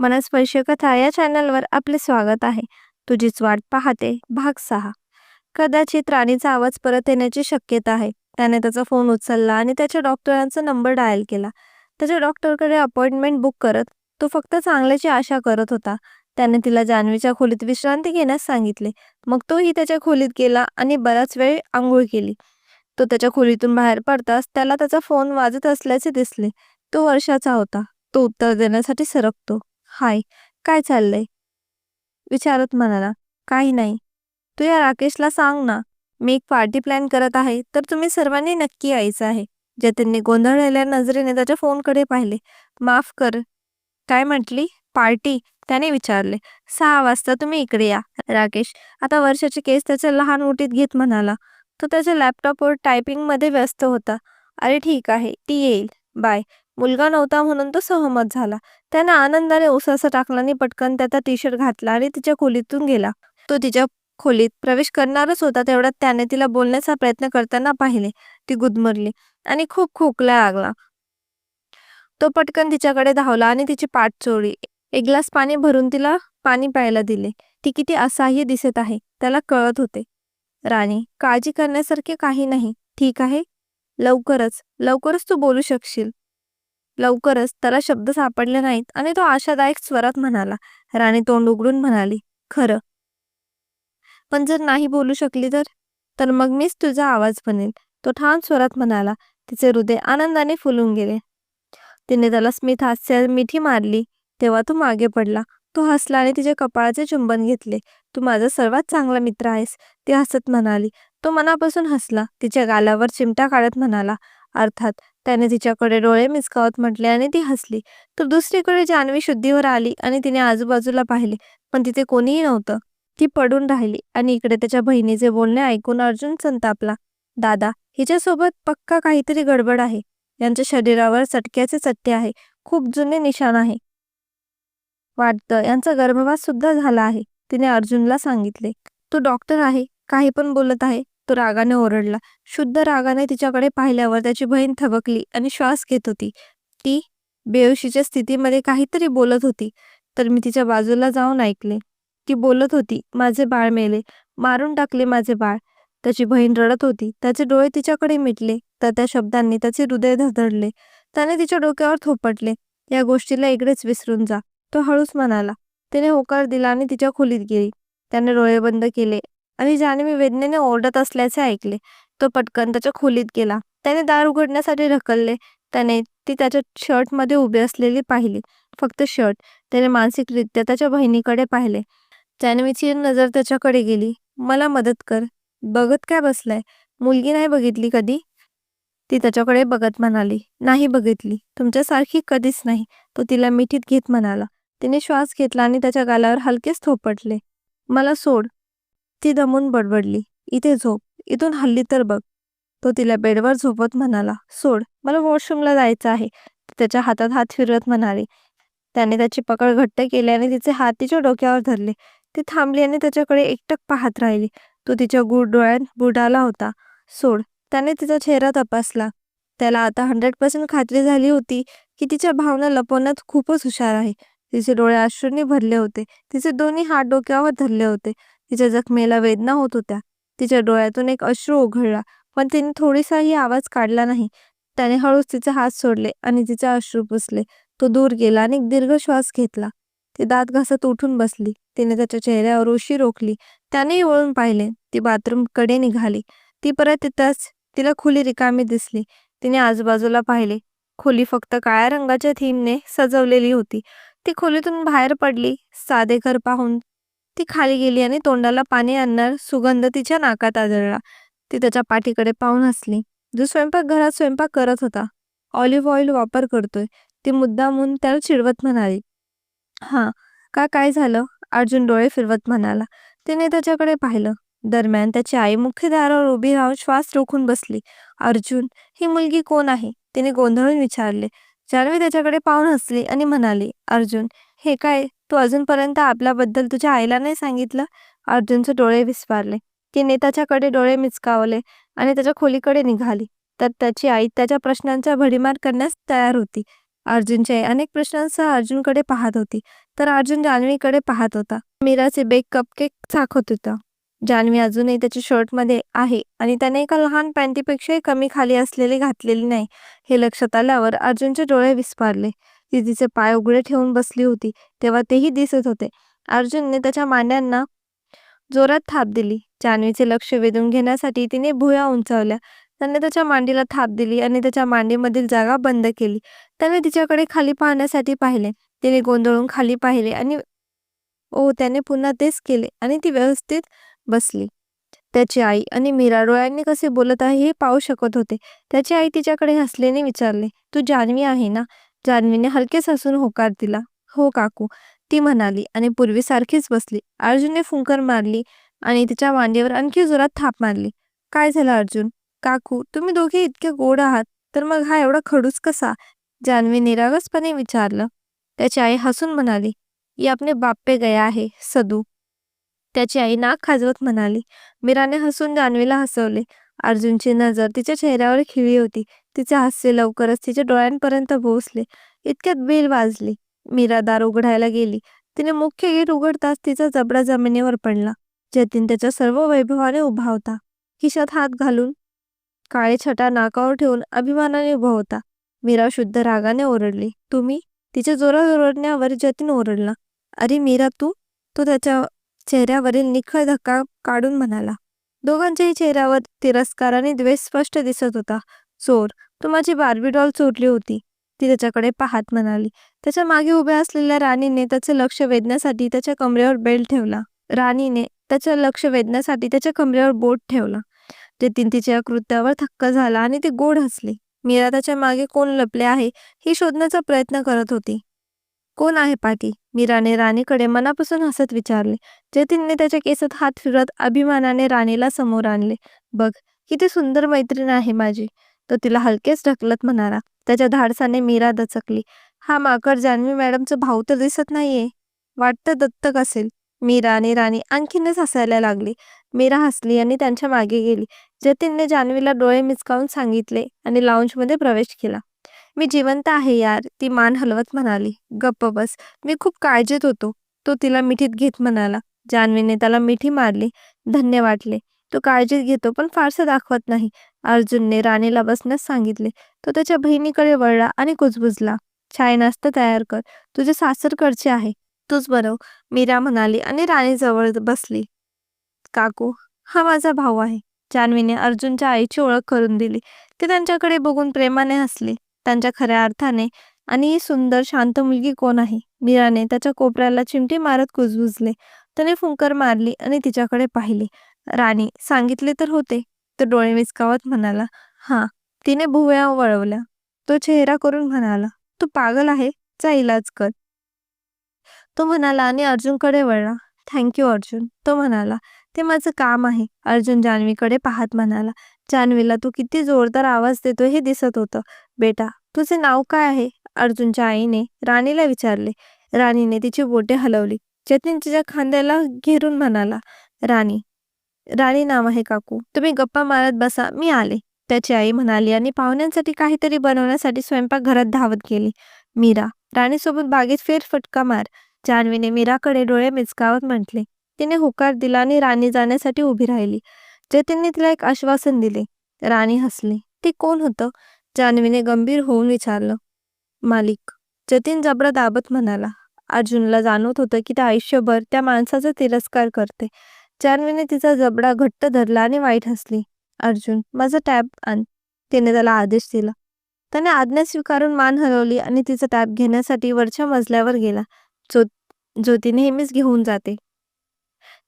मनस्पर्शी कथा या चॅनलवर आपले स्वागत आहे. तुझीच वाट पाहते भाग सहा. कदाचित राणीचा आवाज परत येण्याची शक्यता आहे. त्याने त्याचा फोन उचलला आणि त्याच्या डॉक्टरांचा नंबर डायल केला. त्याच्या डॉक्टरकडे अपॉइंटमेंट बुक करत तो फक्त चांगल्याची आशा करत होता. त्याने तिला जान्हवीच्या खोलीत विश्रांती घेण्यास सांगितले. मग तोही त्याच्या खोलीत गेला आणि बराच वेळ आंघोळ केली. तो त्याच्या खोलीतून बाहेर पडताच त्याला त्याचा फोन वाजत असल्याचे दिसले. तो वर्षाचा होता. तो उत्तर देण्यासाठी सरकतो. हाय काय चाललंय? विचारत म्हणाला काही नाही. तू या राकेशला सांग ना मी एक पार्टी प्लॅन करत आहे तर तुम्ही सर्वांनी नक्की यायचं आहे. जतीनने गोंधळलेल्या नजरेने त्याच्या फोनकडे पाहिले. माफ कर. काय म्हटली? पार्टी? त्याने विचारले. सहा वाजता तुम्ही इकडे या राकेश. आता वर्षाचे केस त्याच्या लहान मुठीत घेत म्हणाला. तो त्याच्या लॅपटॉपवर टायपिंगमध्ये व्यस्त होता. अरे ठीक आहे ती येईल. बाय. मुलगा नव्हता म्हणून तो सहमत झाला. त्याने आनंदाने उसासा टाकला आणि पटकन त्याचा टी शर्ट घातला आणि तिच्या खोलीतून गेला. तो तिच्या खोलीत प्रवेश करणारच होता तेवढ्यात त्याने तिला बोलण्याचा प्रयत्न करताना पाहिले. ती गुदमरली आणि खूप खोकला लागला. तो पटकन तिच्याकडे धावला आणि तिची पाठ चोळली. एक ग्लास पाणी भरून तिला पाणी प्यायला दिले. ती किती असहाय्य दिसत आहे त्याला कळत होते. राणी काळजी करण्यासारखे काही नाही. ठीक आहे? लवकरच. लवकरच तू बोलू शकशील. लवकरच त्याला शब्द सापडले नाहीत आणि तो आशादायक स्वरात म्हणाला राणी तोंड उघडून म्हणाली खरं. पण जर नाही बोलू शकली तर? तर मग मीच तुझा आवाज बनेल. तो ठाम स्वरात म्हणाला तिचे हृदय आनंदाने फुलून गेले. तिने त्याला स्मित हास्य मिठी मारली. तेव्हा तो मागे पडला. तो हसला आणि तिच्या कपाळाचे चुंबन घेतले. तू माझा सर्वात चांगला मित्र आहेस ती हसत म्हणाली. तो मनापासून हसला. तिच्या गालावर चिमटा काढत म्हणाला अर्थात त्याने तिच्याकडे डोळे मिसकावत म्हटले आणि ती हसली. तर दुसरीकडे जान्हवी शुद्धीवर आली आणि तिने आजूबाजूला पाहिले पण तिथे कोणीही नव्हतं. ती पडून राहिली आणि इकडे त्याच्या बहिणीचे बोलणे ऐकून अर्जुन संतापला. दादा हिच्यासोबत पक्का काहीतरी गडबड आहे. यांच्या शरीरावर चटक्याचे चट्टे आहे. खूप जुने निशाण आहे. वाटतं यांचा गर्भवास सुद्धा झाला आहे तिने अर्जुनला सांगितले. तो डॉक्टर आहे. काही पण बोलत आहे. तो रागाने ओरडला. शुद्ध रागाने तिच्याकडे पाहिल्यावर त्याची बहीण थबकली आणि श्वास घेत होती. ती बेहोशीच्या स्थितीमध्ये काहीतरी बोलत होती तर मी तिच्या बाजूला जाऊन ऐकले. ती बोलत होती माझे बाळ मेले. मारून टाकले माझे बाळ. त्याची बहीण रडत होती. त्याचे डोळे तिच्याकडे मिटले. तर त्या शब्दांनी त्याचे हृदय धडधडले. त्याने तिच्या डोक्यावर थोपटले. या गोष्टीला इकडेच विसरून जा. तो हळूच म्हणाला. तिने होकार दिला आणि तिच्या खोलीत गेली. त्याने डोळे बंद केले आणि ज्याने मी वेदनेने ओरडत असल्याचे ऐकले तो पटकन त्याच्या खोलीत गेला. त्याने दार उघडण्यासाठी ढकलले. त्याने ती त्याच्या शर्टमध्ये उभी असलेली पाहिली. फक्त शर्ट. त्याने मानसिकरित्या त्याच्या बहिणीकडे पाहिले. त्याने जान्हवीची नजर त्याच्याकडे गेली. मला मदत कर. बघत काय बसलाय? मुलगी नाही बघितली कधी? ती त्याच्याकडे बघत म्हणाली. नाही बघितली. तुमच्यासारखी कधीच नाही. तो तिला मिठीत घेत म्हणाला. तिने श्वास घेतला आणि त्याच्या गालावर हलकेच थोपटले. मला सोड. ती दमून बडबडली. इथे झोप. इथून हल्ली तर बघ. तो तिला बेडवर झोपत म्हणाला सोड. मला वॉशरूमला जायचं आहे. त्याच्या हातात हात फिरवत म्हणाली. त्याने त्याची पकड घट्ट केली आणि तिचे हात तिच्या डोक्यावर धरले. ती थांबली आणि त्याच्याकडे एकटक पाहत राहिली. तो तिच्या गुड डोळ्यात बुडाला होता. सोड. त्याने तिचा चेहरा तपासला. त्याला आता हंड्रेड पर्सेंट खात्री झाली होती की तिच्या भावना लपवण्यात खूपच हुशार आहे. तिचे डोळे अश्रूंनी भरले होते. तिचे दोन्ही हात डोक्यावर धरले होते. तिच्या जखमेला वेदना होत होत्या. तिच्या डोळ्यातून एक अश्रू उघडला पण तिने थोडीसाही आवाज काढला नाही. त्याने हळूच तिचे हात सोडले आणि तिचे अश्रू पुसले. तो दूर गेला आणि एक दीर्घ श्वास घेतला. ती दात घासत उठून बसली. तिने त्याच्या चेहऱ्यावर उशी रोखली. त्यानेही वळून पाहिले. ती बाथरूमकडे निघाली. ती परत तिथंच तिला खुली रिकामी दिसली. तिने आजूबाजूला पाहिले. खोली फक्त काळ्या रंगाच्या थीमने सजवलेली होती. ती खोलीतून बाहेर पडली साधे घर पाहून ती खाली गेली आणि तोंडाला पाणी आणणार सुगंध तिच्या नाकात आदळला. ती त्याच्या पाठीकडे पाहून हसली. जो स्वयंपाक घरात स्वयंपाक करत होता ऑलिव्ह ऑइल वापर करतोय ती मुद्दामून त्याला चिडवत म्हणाली हां का काय झालं? अर्जुन डोळे फिरवत म्हणाला. तिने त्याच्याकडे पाहिलं. दरम्यान त्याची आई मुख्य दारावर उभी राहून श्वास रोखून बसली. अर्जुन ही मुलगी कोण आहे? तिने गोंधळून विचारले. जान्हवी त्याच्याकडे पाहून हसली आणि म्हणाली अर्जुन हे काय तू अजूनपर्यंत आपल्याबद्दल तुझ्या आईला नाही सांगितलं? अर्जुनचे डोळे विस्फारले तिने त्याच्याकडे डोळे मिचकावले आणि त्याच्या खोलीकडे निघाली. तर त्याची आई त्याच्या प्रश्नांचा भडीमार करण्यास तयार होती. अर्जुनची आई अनेक प्रश्नांसह अर्जुनकडे पाहत होती. तर अर्जुन जान्हवीकडे पाहत होता. मीराचे बेक कपकेक चाखत होता. जान्हवी अजूनही त्याच्या शर्टमध्ये आहे आणि त्याने एका लहान पॅन्टीपेक्षाही कमी खाली असलेली घातलेली नाही. हे लक्षात आल्यावर अर्जुनचे डोळे विस्फारले ती तिचे पाय उघडे ठेवून बसली होती तेव्हा तेही दिसत होते. अर्जुनने त्याच्या मांड्यांना जोरात थाप दिली. जान्हवीचे लक्ष वेधून घेण्यासाठी तिने भुया उंचावल्या. त्याने त्याच्या मांडीला थाप दिली आणि त्याच्या मांडीमधील जागा बंद केली. त्याने तिच्याकडे खाली पाहण्यासाठी पाहिले. तिने गोंधळून खाली पाहिले आणि ओ त्याने पुन्हा तेच केले आणि ती व्यवस्थित बसली. त्याची आई आणि मीरा डोळ्यांनी कसे बोलत आहे हे पाहू शकत होते. त्याची आई तिच्याकडे हसलेने विचारले तू जान्हवी आहे ना? जान्हवीने हलकेच हसून होकार दिला. हो काकू ती म्हणाली आणि पूर्वीसारखीच बसली. अर्जुनने फुंकर मारली आणि तिच्या मांडीवर आणखी जोरात थाप मारली. काय झालं अर्जुन? काकू तुम्ही दोघे इतके गोड आहात तर मग हा एवढा खडूस कसा? जान्हवी निरागसपणे विचारलं. त्याची आई हसून म्हणाली ये आपले बाप्पे गया आहे सदू. त्याची आई नाक खाजवत म्हणाली. मीराने हसून जान्हवीला हसवले. अर्जुनची नजर तिच्या चेहऱ्यावर खिळी होती. तिचे हास्य लवकरच तिच्या डोळ्यांपर्यंत पोहोचले. इतक्यात बेल वाजली. मीरा दार उघडायला गेली. तिने मुख्य गेट उघडताच तिचा जबडा जमिनीवर पडला. जतीन त्याच्या सर्व वैभवाने उभा होता. खिशात हात घालून काळे छटा नाकावर ठेवून अभिमानाने उभा होता. मीरा शुद्ध रागाने ओरडली. तुम्ही? तिच्या जोरात ओरडण्यावर जतीन ओरडला. अरे मीरा तू? तो त्याच्या चेहऱ्यावरील निखळ धक्का काढून म्हणाला. दोघांच्याही चेहऱ्यावर तिरस्कार आणि द्वेष स्पष्ट दिसत होता. चोर तू माझी बार्बी डॉल चोरली होती ती त्याच्याकडे पाहत म्हणाली. त्याच्यामागे उभ्या असलेल्या राणीने त्याचे लक्ष वेधण्यासाठी त्याच्या कमरेवर बेल्ट ठेवला. राणीने त्याचं लक्ष वेधण्यासाठी त्याच्या कमरेवर बोट ठेवला. जतीन तिच्या कृत्यावर थक्क झाला आणि ती गोड हसले. मीरा त्याच्यामागे कोण लपले आहे हे शोधण्याचा प्रयत्न करत होती. कोण आहे पाटी? मीराने राणीकडे मनापासून हसत विचारले. जतीनने त्याच्या केसात हात फिरत अभिमानाने राणीला समोर आणले. बघ किती सुंदर मैत्रीण आहे माझी. तो तिला हलकेच ढकलत म्हणाला. त्याच्या धाडसाने मीरा दचकली. हा माकड जान्हवी मॅडमचा भाऊ तर दिसत नाहीये. वाटतं दत्तक असेल. मीरा आणि राणी आणखीनच हसायला लागली. मीरा हसली आणि त्यांच्या मागे गेली. जतीनने जान्हवीला डोळे मिचकावून सांगितले आणि लाऊंजमध्ये प्रवेश केला. मी जिवंत आहे यार. ती मान हलवत म्हणाली. गप्प बस. मी खूप काळजीत होतो. तो तिला मिठीत घेत म्हणाला. जान्हवीने त्याला मिठी मारली. धन्य वाटले. तो काळजीत घेतो पण फारसं दाखवत नाही. अर्जुनने राणीला बसण्यास सांगितले. तो त्याच्या बहिणीकडे वळला आणि कुजबुजला. छाय नाश्ता तयार कर. तुझे सासरकडचे आहे. तूच बनव. मीरा म्हणाली आणि राणीजवळ बसली. काकू हा माझा भाऊ आहे. जान्हवीने अर्जुनच्या आईची ओळख करून दिली. ते त्यांच्याकडे बघून प्रेमाने हसली. त्यांच्या खऱ्या अर्थाने. आणि ही सुंदर शांत मुलगी कोण आहे? मीराने त्याच्या कोपऱ्याला चिमटी मारत कुजबुजले. त्याने फुंकर मारली आणि तिच्याकडे पाहिली. राणी सांगितले तर होते. तर डोळे विचकावत म्हणाला हा. तिने भुवया वळवल्या. तो चेहरा करून म्हणाला तू पागल आहे? चा इलाज कर. तो म्हणाला आणि अर्जुनकडे वळला थँक्यू अर्जुन. तो म्हणाला ते माझं काम आहे. अर्जुन जान्हवीकडे पाहत म्हणाला जान्हवीला तू किती जोरदार आवाज देतो हे दिसत होतं. बेटा तुझे नाव काय आहे? अर्जुनच्या आईने राणीला विचारले. राणीने तिची बोटे हलवली. जतीन तिच्या खांद्याला घेरून म्हणाला राणी राणी नाव आहे काकू. तुम्ही गप्पा मारत बसा मी आले. त्याची आई म्हणाली आणि पाहुण्यांसाठी काहीतरी बनवण्यासाठी स्वयंपाक घरात धावत गेली. मीरा राणीसोबत बागेत फेरफटका मार. जान्हवीने मीराकडे डोळे मिचकावत म्हटले. तिने होकार दिला आणि राणी जाण्यासाठी उभी राहिली. जतीनने तिला एक आश्वासन दिले. राणी हसली. ते कोण होतं? जान्हवीने गंभीर होऊन विचारलं मालिक जतीन जबरा दाबत म्हणाला. अर्जुनला जाणवत होतं की त्या आयुष्यभर त्या माणसाचा तिरस्कार करते. जान्हवीने तिचा जबडा घट्ट धरला आणि वाईट हसली. अर्जुन माझा टॅब आण. तिने त्याला आदेश दिला. त्याने आज्ञा स्वीकारून मान हलवली आणि तिचा टॅब घेण्यासाठी वरच्या मजल्यावर गेला. जो ज्योती नेहमीच घेऊन जाते.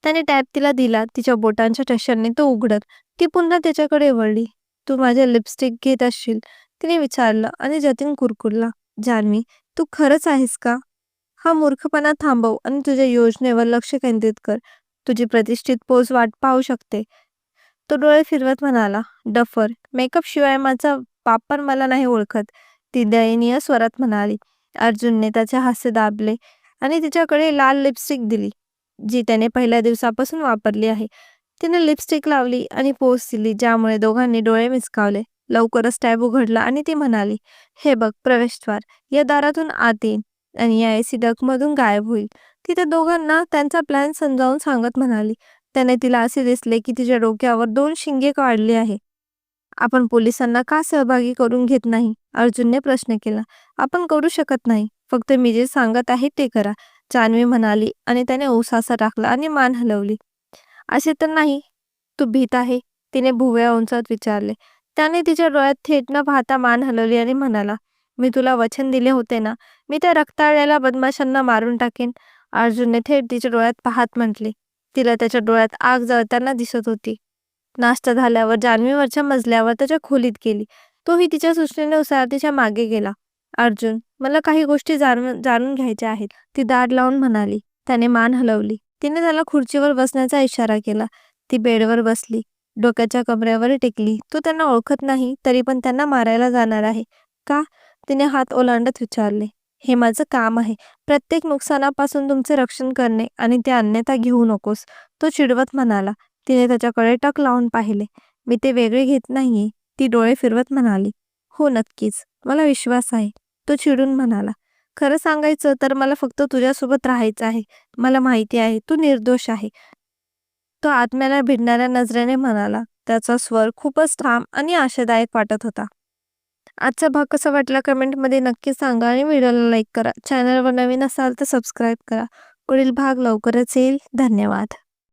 त्याने टॅब तिला दिला. तिच्या बोटांच्या टशाने तो उघडत ती पुन्हा त्याच्याकडे वळली. तू माझे लिपस्टिक घेत असशील तिने विचारलं आणि जतीन कुरकुरला जान्हवी तू खरंच आहेस का? हा मूर्खपणा थांबव आणि तुझ्या योजनेवर लक्ष केंद्रित कर. तुझी प्रतिष्ठित पोच वाट पाहू शकते. तो डोळे फिरवत म्हणाला डफर मेकअप शिवाय माझा वापर मला नाही ओळखत. ती दयनीय स्वरात म्हणाली अर्जुनने त्याचे हास्य दाबले आणि तिच्याकडे लाल लिपस्टिक दिली जी त्याने पहिल्या दिवसापासून वापरली आहे. तिने लिपस्टिक लावली आणि पोच दिली ज्यामुळे दोघांनी डोळे मिचकावले लवकरच टॅब उघडला आणि ती म्हणाली हे बघ प्रवेशद्वार या दारातून आत येईन आणि या एसी डकमधून गायब होईल. ती त्या दोघांना त्यांचा प्लॅन समजावून सांगत म्हणाली त्याने तिला असे दिसले की तिच्या डोक्यावर दोन शिंगे काढली आहे. आपण पोलिसांना का सहभागी करून घेत नाही? अर्जुनने प्रश्न केला आपण करू शकत नाही. फक्त मी जे सांगत आहे ते करा. जान्हवी म्हणाली आणि त्याने ओसासा टाकला आणि मान हलवली. असे तर नाही. तू भीत आहे. तिने भुव्या उंचात विचारले. त्याने तिच्या डोळ्यात थेट न पाहता मान हलवली आणि म्हणाला मी तुला वचन दिले होते ना? मी त्या रक्ताळ्याला बदमाशांना मारून टाकेन. अर्जुनने थेट तिच्या डोळ्यात पाहत म्हटले. तिला त्याच्या डोळ्यात आग जळताना दिसत होती. नाश्ता झाल्यावर जान्हवीवरच्या मजल्यावर त्याच्या खोलीत गेली. तोही तिच्या सूचनेनुसार तिच्यामागे गेला. अर्जुन मला काही गोष्टी जाणून जाणून घ्यायच्या आहेत. ती दाड लावून म्हणाली. त्याने मान हलवली. तिने त्याला खुर्चीवर बसण्याचा इशारा केला. ती बेडवर बसली. डोक्याच्या कमऱ्यावर टेकली. तो त्यांना ओळखत नाही तरी पण त्यांना मारायला जाणार आहे. का? तिने हात ओलांडत विचारले. हे माझं काम आहे. प्रत्येक नुकसानापासून तुमचे रक्षण करणे आणि ते अन्यथा घेऊ नकोस. तो चिडवत म्हणाला. तिने त्याच्याकडे टक लावून पाहिले. मी ते वेगळे घेत नाहीये. ती डोळे फिरवत म्हणाली. हो नक्कीच. मला विश्वास आहे. तो चिडून म्हणाला. खरं सांगायचं तर मला फक्त तुझ्यासोबत राहायचं आहे. मला माहिती आहे तू निर्दोष आहे. तो आत्म्याला भिडणाऱ्या नजरेने म्हणाला. त्याचा स्वर खूपच ठाम आणि आशादायक वाटत होता. आजचा भाग कसा वाटला कमेंटमध्ये नक्की सांगा आणि व्हिडिओला लाईक करा. चॅनलवर नवीन असाल तर सबस्क्राईब करा. पुढील भाग लवकरच येईल. धन्यवाद.